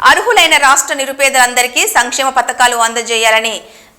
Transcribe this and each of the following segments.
అర్హులైన రాష్ట్ర నిరుపేదలందరికీ సంక్షేమ పథకాలు అందజేయాలని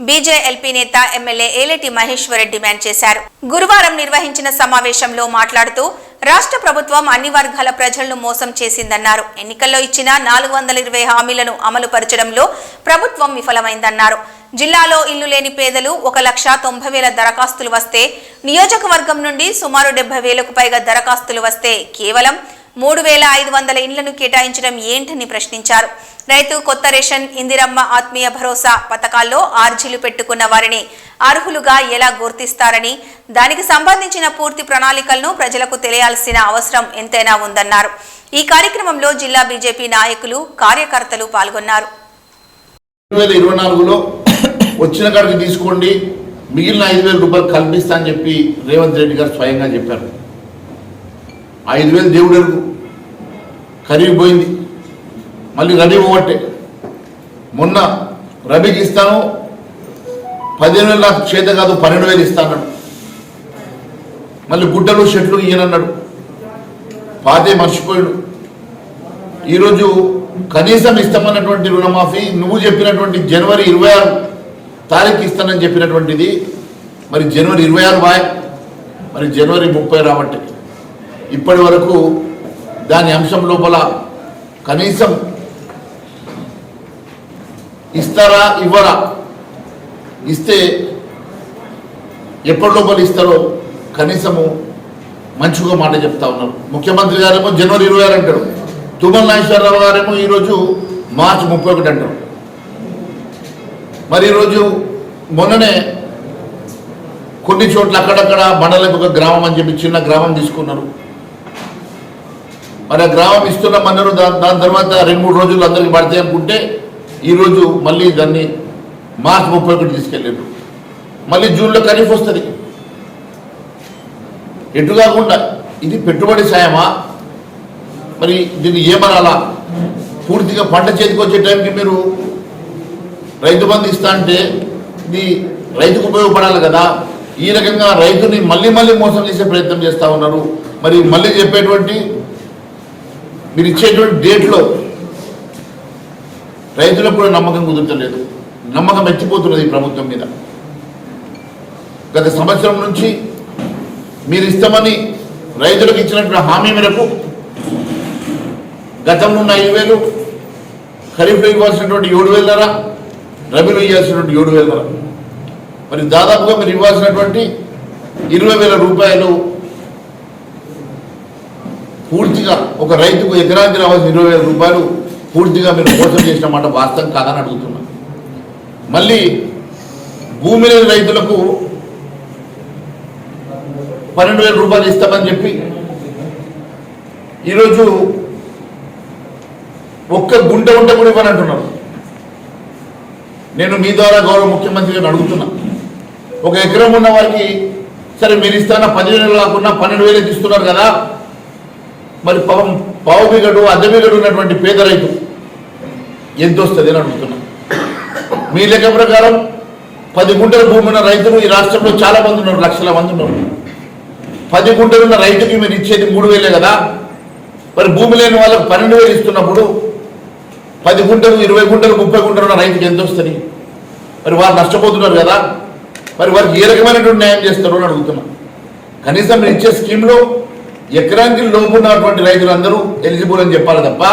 బీజేఎల్పీ నేత ఎమ్మెల్యే ఏలేటి మహేశ్వర్ డిమాండ్ చేశారు. గురువారం నిర్వహించిన సమావేశంలో మాట్లాడుతూ రాష్ట్ర ప్రభుత్వం అన్ని వర్గాల ప్రజలను మోసం చేసిందన్నారు. ఎన్నికల్లో ఇచ్చిన నాలుగు వందల ఇరవై హామీలను అమలు పరచడంలో ప్రభుత్వం విఫలమైందన్నారు. జిల్లాలో ఇల్లు లేని పేదలు ఒక లక్ష తొంభై వేల దరఖాస్తులు వస్తే నియోజకవర్గం నుండి సుమారు డెబ్బై వేలకు పైగా దరఖాస్తులు వస్తే కేవలం మూడు వేల ఐదు వందల ఇండ్లను కేటాయించడం ఏంటని ప్రశ్నించారు. రైతు కొత్త రేషన్ ఇందిరమ్మ ఆత్మీయ భరోసా పథకాల్లో ఆర్జీలు పెట్టుకున్న వారిని అర్హులుగా ఎలా గుర్తిస్తారని దానికి సంబంధించిన పూర్తి ప్రణాళికలను ప్రజలకు తెలియాల్సిన అవసరం ఎంతైనా ఉందన్నారు. ఈ కార్యక్రమంలో జిల్లా బీజేపీ నాయకులు కార్యకర్తలు పాల్గొన్నారు. వచ్చిన కాడికి తీసుకోండి మిగిలిన ఐదు వేల రూపాయలు కల్పిస్తా అని చెప్పి రేవంత్ రెడ్డి గారు స్వయంగా చెప్పారు. ఐదు వేలు దేవుడు ఎరుగు కరిగిపోయింది మళ్ళీ రబీ పోవట్టే. మొన్న రబీకి ఇస్తాను పదిహేను వేలు నాకు చేత కాదు పన్నెండు వేలు ఇస్తాను మళ్ళీ గుడ్డలు షెట్లు ఈయనన్నాడు పాతే మర్చిపోయాడు. ఈరోజు కనీసం ఇస్తామన్నటువంటి రుణమాఫీ నువ్వు చెప్పినటువంటి జనవరి ఇరవై ఆరు తారీఖు ఇస్తానని చెప్పినటువంటిది మరి జనవరి ఇరవై ఆరు బాయ్ మరి జనవరి ముప్పై రాబట్టి ఇప్పటి వరకు దాని అంశం లోపల కనీసం ఇస్తారా ఇవ్వరా? ఇస్తే ఎప్పటి లోపల ఇస్తారో కనీసము మంచిగా మాట చెప్తా ఉన్నారు. ముఖ్యమంత్రి గారేమో జనవరి ఇరవై ఆరు అంటారు. తుమ్మల నాగేశ్వరరావు గారేమో ఈరోజు మార్చి ముప్పై ఒకటి అంటారు. మరి ఈరోజు మొన్ననే కొన్ని చోట్ల అక్కడక్కడ మండలం ఒక గ్రామం అని చెప్పి చిన్న గ్రామం తీసుకున్నారు. మరి ఆ గ్రామం ఇస్తున్నామన్నారు దా- దాని తర్వాత రెండు మూడు రోజులు అందరికి పడతాయి అనుకుంటే ఈరోజు మళ్ళీ దాన్ని మార్చి ముప్పై ఒకటి తీసుకెళ్ళారు మళ్ళీ జూన్లో ఖరీఫ్ వస్తుంది. ఎటు కాకుండా ఇది పెట్టుబడి సాయమా? మరి దీన్ని ఏమనాలా? పూర్తిగా పంట చేతికి వచ్చే టైంకి మీరు రైతు బంధు ఇస్తా అంటే ఇది రైతుకు ఉపయోగపడాలి కదా. ఈ రకంగా రైతుని మళ్ళీ మళ్ళీ మోసం చేసే ప్రయత్నం చేస్తూ ఉన్నారు. మరి మళ్ళీ చెప్పేటువంటి మీరు ఇచ్చేటువంటి డేట్లో రైతులకు కూడా నమ్మకం కుదరటలేదు నమ్మకం ఎత్తిపోతున్నది ఈ ప్రభుత్వం మీద. గత సంవత్సరం నుంచి మీరు ఇస్తామని రైతులకు ఇచ్చినటువంటి హామీ మేరకు గతంలో ఉన్న ఐదు వేలు ఖరీఫ్లో ఇవ్వాల్సినటువంటి ఏడు వేలరా రబీలో ఇవ్వాల్సినటువంటి ఏడు వేలరా మరి దాదాపుగా మీరు ఇవ్వాల్సినటువంటి ఇరవై వేల రూపాయలు పూర్తిగా ఒక రైతుకు ఎకరానికి రావాల్సిన ఇరవై వేల రూపాయలు పూర్తిగా మీరు మోసం చేసిన మాట వాస్తవం కాదని అడుగుతున్నా. మళ్ళీ భూమి లేని రైతులకు పన్నెండు వేల రూపాయలు ఇస్తామని చెప్పి ఈరోజు ఒక్క గుంట ఉంటే కూడా ఇవ్వనంటున్నారు. నేను మీ ద్వారా గౌరవ ముఖ్యమంత్రి గారిని అడుగుతున్నా. ఒక ఎకరం ఉన్న వారికి సరే మీరు ఇస్తాన పదివేలు కాకుండా పన్నెండు వేలు ఇస్తున్నారు కదా మరి పాపం పావు బిగడు అద్దె బిగడు ఉన్నటువంటి పేద రైతు ఎంత వస్తుంది అని అడుగుతున్నా. మీ లెక్క ప్రకారం పది గుంటల భూమి ఉన్న రైతులు ఈ రాష్ట్రంలో చాలా మంది ఉన్నారు లక్షల మంది ఉన్నారు. పది గుంటలు ఉన్న రైతుకి మీరు ఇచ్చేది మూడు వేలే కదా. మరి భూమి లేని వాళ్ళకి పన్నెండు వేలు ఇస్తున్నప్పుడు పది గుంటలు ఇరవై గుంటలు ముప్పై గుంటలు ఉన్న రైతుకి ఎంత వస్తుంది? మరి వారు నష్టపోతున్నారు కదా. మరి వారికి ఏ రకమైనటువంటి న్యాయం చేస్తారు అని అడుగుతున్నా. కనీసం మీరు ఇచ్చే స్కీమ్లో ఎకరానికి లోపు ఉన్నటువంటి రైతులందరూ ఎలిజిబుల్ అని చెప్పాలి తప్ప